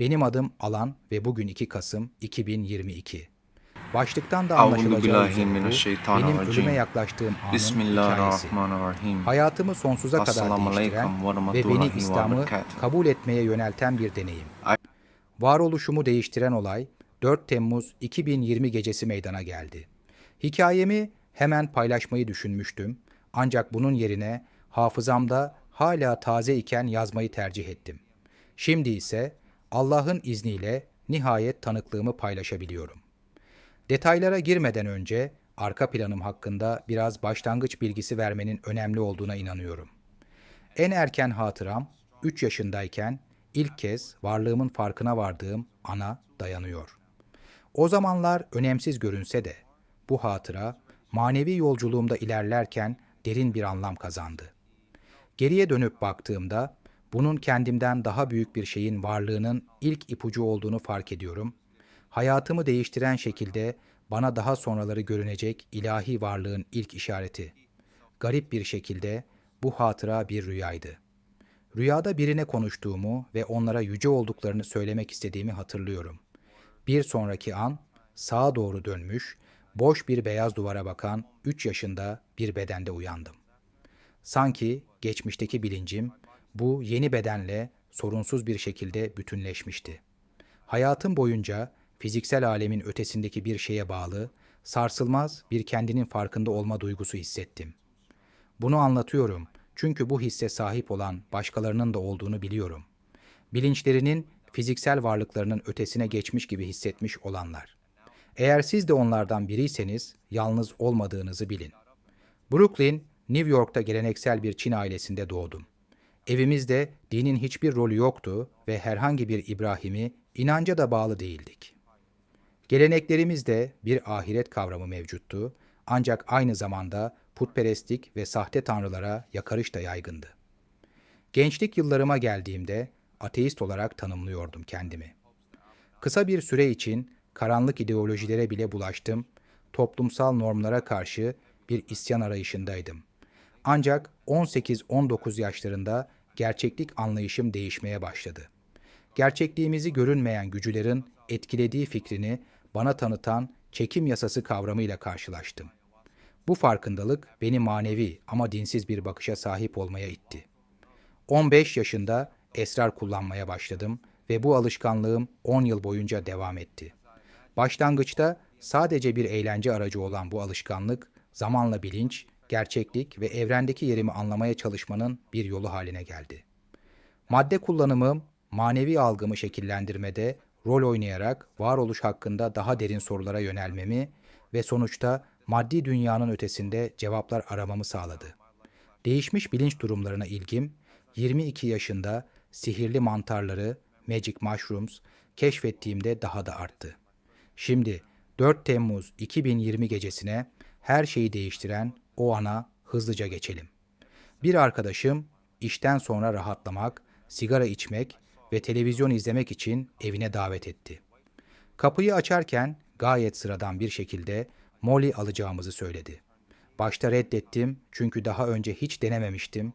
Benim adım Alan ve bugün 2 Kasım 2022. Başlıktan da anlaşılacağı üzere benim ölüme yaklaştığım anın hikayesi. Bismillahirrahmanirrahim. Hayatımı sonsuza kadar değiştiren ve beni İslam'ı kabul etmeye yönelten bir deneyim. Varoluşumu değiştiren olay 4 Temmuz 2020 gecesi meydana geldi. Hikayemi hemen paylaşmayı düşünmüştüm ancak bunun yerine hafızamda hala taze iken yazmayı tercih ettim. Şimdi ise Allah'ın izniyle nihayet tanıklığımı paylaşabiliyorum. Detaylara girmeden önce arka planım hakkında biraz başlangıç bilgisi vermenin önemli olduğuna inanıyorum. En erken hatıram 3 yaşındayken ilk kez varlığımın farkına vardığım ana dayanıyor. O zamanlar önemsiz görünse de bu hatıra manevi yolculuğumda ilerlerken derin bir anlam kazandı. Geriye dönüp baktığımda bunun kendimden daha büyük bir şeyin varlığının ilk ipucu olduğunu fark ediyorum. Hayatımı değiştiren şekilde bana daha sonraları görünecek ilahi varlığın ilk işareti. Garip bir şekilde bu hatıra bir rüyaydı. Rüyada birine konuştuğumu ve onlara yüce olduklarını söylemek istediğimi hatırlıyorum. Bir sonraki an sağa doğru dönmüş, boş bir beyaz duvara bakan 3 yaşında bir bedende uyandım. Sanki geçmişteki bilincim bu yeni bedenle sorunsuz bir şekilde bütünleşmişti. Hayatım boyunca fiziksel alemin ötesindeki bir şeye bağlı, sarsılmaz bir kendinin farkında olma duygusu hissettim. Bunu anlatıyorum çünkü bu hisse sahip olan başkalarının da olduğunu biliyorum. Bilinçlerinin fiziksel varlıklarının ötesine geçmiş gibi hissetmiş olanlar. Eğer siz de onlardan biriyseniz yalnız olmadığınızı bilin. Brooklyn, New York'ta geleneksel bir Çin ailesinde doğdum. Evimizde dinin hiçbir rolü yoktu ve herhangi bir İbrahim'i inanca da bağlı değildik. Geleneklerimizde bir ahiret kavramı mevcuttu ancak aynı zamanda putperestlik ve sahte tanrılara yakarış da yaygındı. Gençlik yıllarıma geldiğimde ateist olarak tanımlıyordum kendimi. Kısa bir süre için karanlık ideolojilere bile bulaştım, toplumsal normlara karşı bir isyan arayışındaydım. Ancak 18-19 yaşlarında gerçeklik anlayışım değişmeye başladı. Gerçekliğimizi görünmeyen gücülerin etkilediği fikrini bana tanıtan çekim yasası kavramıyla karşılaştım. Bu farkındalık beni manevi ama dinsiz bir bakışa sahip olmaya itti. 15 yaşında esrar kullanmaya başladım ve bu alışkanlığım 10 yıl boyunca devam etti. Başlangıçta sadece bir eğlence aracı olan bu alışkanlık zamanla bilinç, gerçeklik ve evrendeki yerimi anlamaya çalışmanın bir yolu haline geldi. Madde kullanımım manevi algımı şekillendirmede rol oynayarak varoluş hakkında daha derin sorulara yönelmemi ve sonuçta maddi dünyanın ötesinde cevaplar aramamı sağladı. Değişmiş bilinç durumlarına ilgim 22 yaşında sihirli mantarları, magic mushrooms keşfettiğimde daha da arttı. Şimdi 4 Temmuz 2020 gecesine her şeyi değiştiren o ana hızlıca geçelim. Bir arkadaşım işten sonra rahatlamak, sigara içmek ve televizyon izlemek için evine davet etti. Kapıyı açarken gayet sıradan bir şekilde Molly alacağımızı söyledi. Başta reddettim çünkü daha önce hiç denememiştim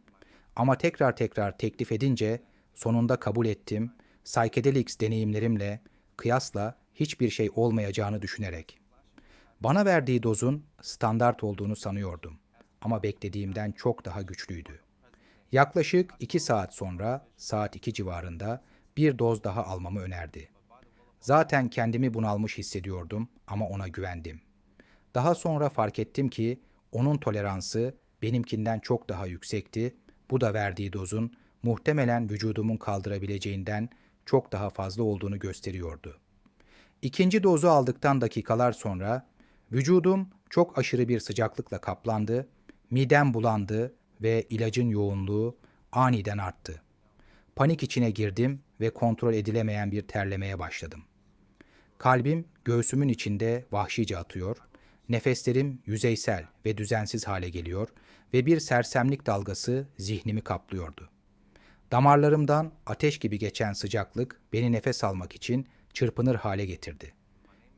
ama tekrar tekrar teklif edince sonunda kabul ettim. Psychedelics deneyimlerimle kıyasla hiçbir şey olmayacağını düşünerek. Bana verdiği dozun standart olduğunu sanıyordum ama beklediğimden çok daha güçlüydü. Yaklaşık iki saat sonra saat 2 civarında bir doz daha almamı önerdi. Zaten kendimi bunalmış hissediyordum ama ona güvendim. Daha sonra fark ettim ki onun toleransı benimkinden çok daha yüksekti. Bu da verdiği dozun muhtemelen vücudumun kaldırabileceğinden çok daha fazla olduğunu gösteriyordu. İkinci dozu aldıktan dakikalar sonra vücudum çok aşırı bir sıcaklıkla kaplandı, midem bulandı ve ilacın yoğunluğu aniden arttı. Panik içine girdim ve kontrol edilemeyen bir terlemeye başladım. Kalbim göğsümün içinde vahşice atıyor, nefeslerim yüzeysel ve düzensiz hale geliyor ve bir sersemlik dalgası zihnimi kaplıyordu. Damarlarımdan ateş gibi geçen sıcaklık beni nefes almak için çırpınır hale getirdi.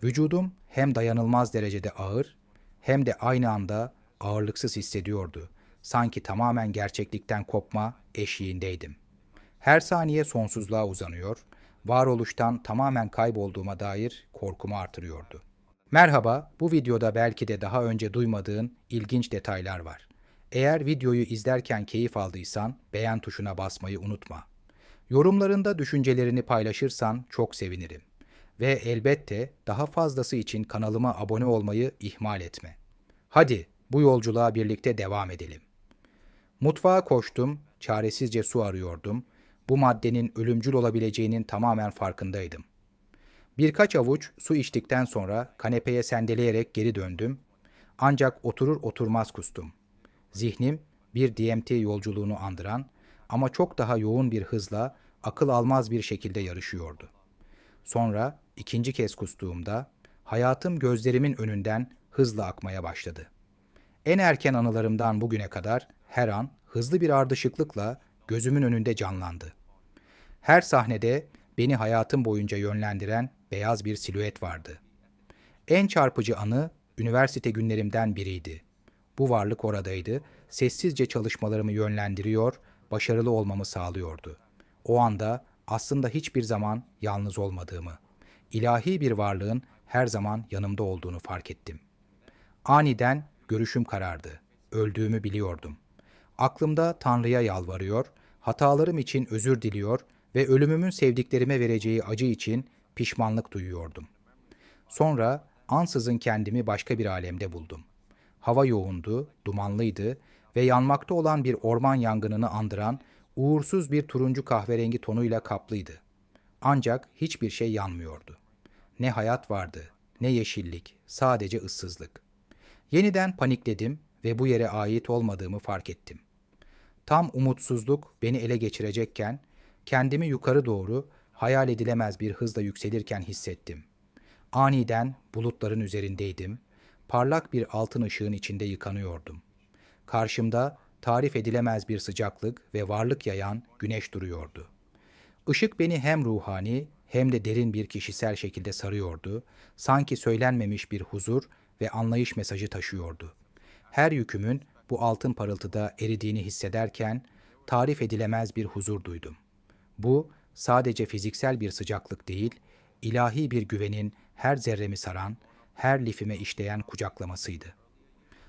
Vücudum hem dayanılmaz derecede ağır hem de aynı anda ağırlıksız hissediyordu. Sanki tamamen gerçeklikten kopma eşiğindeydim. Her saniye sonsuzluğa uzanıyor, varoluştan tamamen kaybolduğuma dair korkumu artırıyordu. Merhaba, bu videoda belki de daha önce duymadığın ilginç detaylar var. Eğer videoyu izlerken keyif aldıysan beğen tuşuna basmayı unutma. Yorumlarında düşüncelerini paylaşırsan çok sevinirim. Ve elbette daha fazlası için kanalıma abone olmayı ihmal etme. Hadi bu yolculuğa birlikte devam edelim. Mutfağa koştum, çaresizce su arıyordum. Bu maddenin ölümcül olabileceğinin tamamen farkındaydım. Birkaç avuç su içtikten sonra kanepeye sendeleyerek geri döndüm. Ancak oturur oturmaz kustum. Zihnim bir DMT yolculuğunu andıran ama çok daha yoğun bir hızla akıl almaz bir şekilde yarışıyordu. Sonra ikinci kez kustuğumda hayatım gözlerimin önünden hızla akmaya başladı. En erken anılarımdan bugüne kadar her an hızlı bir ardışıklıkla gözümün önünde canlandı. Her sahnede beni hayatım boyunca yönlendiren beyaz bir silüet vardı. En çarpıcı anı üniversite günlerimden biriydi. Bu varlık oradaydı, sessizce çalışmalarımı yönlendiriyor, başarılı olmamı sağlıyordu. O anda aslında hiçbir zaman yalnız olmadığımı, ilahi bir varlığın her zaman yanımda olduğunu fark ettim. Aniden görüşüm karardı. Öldüğümü biliyordum. Aklımda Tanrı'ya yalvarıyor, hatalarım için özür diliyor ve ölümümün sevdiklerime vereceği acı için pişmanlık duyuyordum. Sonra ansızın kendimi başka bir alemde buldum. Hava yoğundu, dumanlıydı ve yanmakta olan bir orman yangınını andıran uğursuz bir turuncu kahverengi tonuyla kaplıydı. Ancak hiçbir şey yanmıyordu. Ne hayat vardı, ne yeşillik, sadece ıssızlık. Yeniden panikledim ve bu yere ait olmadığımı fark ettim. Tam umutsuzluk beni ele geçirecekken kendimi yukarı doğru hayal edilemez bir hızla yükselirken hissettim. Aniden bulutların üzerindeydim. Parlak bir altın ışığın içinde yıkanıyordum. Karşımda tarif edilemez bir sıcaklık ve varlık yayan güneş duruyordu. Işık beni hem ruhani hem de derin bir kişisel şekilde sarıyordu. Sanki söylenmemiş bir huzur ve anlayış mesajı taşıyordu. Her yükümün bu altın parıltıda eridiğini hissederken tarif edilemez bir huzur duydum. Bu sadece fiziksel bir sıcaklık değil, ilahi bir güvenin her zerremi saran, her lifime işleyen kucaklamasıydı.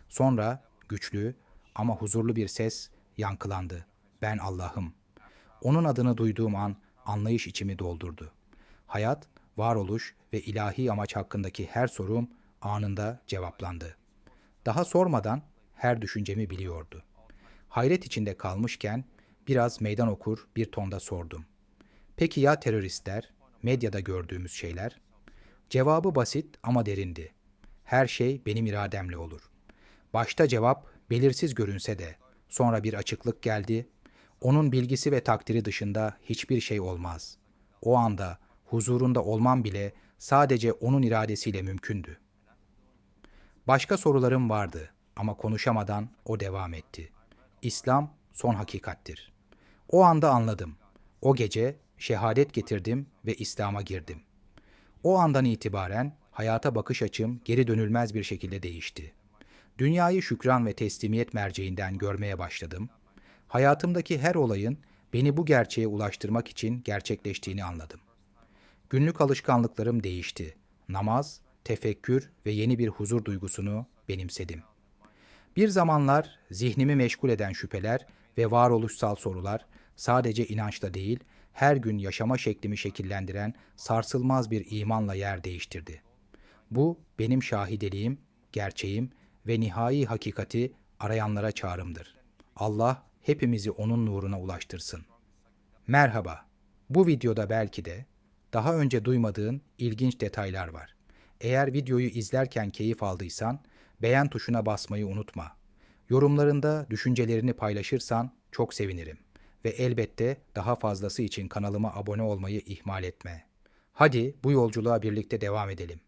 Sonra güçlü ama huzurlu bir ses yankılandı. Ben Allah'ım. Onun adını duyduğum an anlayış içimi doldurdu. Hayat, varoluş ve ilahi amaç hakkındaki her sorum anında cevaplandı. Daha sormadan her düşüncemi biliyordu. Hayret içinde kalmışken biraz meydan okur bir tonda sordum. Peki ya teröristler, medyada gördüğümüz şeyler? Cevabı basit ama derindi. Her şey benim irademle olur. Başta cevap belirsiz görünse de sonra bir açıklık geldi. Onun bilgisi ve takdiri dışında hiçbir şey olmaz. O anda huzurunda olmam bile sadece onun iradesiyle mümkündü. Başka sorularım vardı ama konuşamadan o devam etti. İslam son hakikattir. O anda anladım. O gece şehadet getirdim ve İslam'a girdim. O andan itibaren hayata bakış açım geri dönülmez bir şekilde değişti. Dünyayı şükran ve teslimiyet merceğinden görmeye başladım. Hayatımdaki her olayın beni bu gerçeğe ulaştırmak için gerçekleştiğini anladım. Günlük alışkanlıklarım değişti. Namaz, tefekkür ve yeni bir huzur duygusunu benimsedim. Bir zamanlar zihnimi meşgul eden şüpheler ve varoluşsal sorular sadece inançla değil, her gün yaşama şeklimi şekillendiren sarsılmaz bir imanla yer değiştirdi. Bu benim şahideliğim, gerçeğim ve nihai hakikati arayanlara çağrımdır. Allah hepimizi onun nuruna ulaştırsın. Merhaba. Bu videoda belki de daha önce duymadığın ilginç detaylar var. Eğer videoyu izlerken keyif aldıysan beğen tuşuna basmayı unutma. Yorumlarında düşüncelerini paylaşırsan çok sevinirim. Ve elbette daha fazlası için kanalıma abone olmayı ihmal etme. Hadi bu yolculuğa birlikte devam edelim.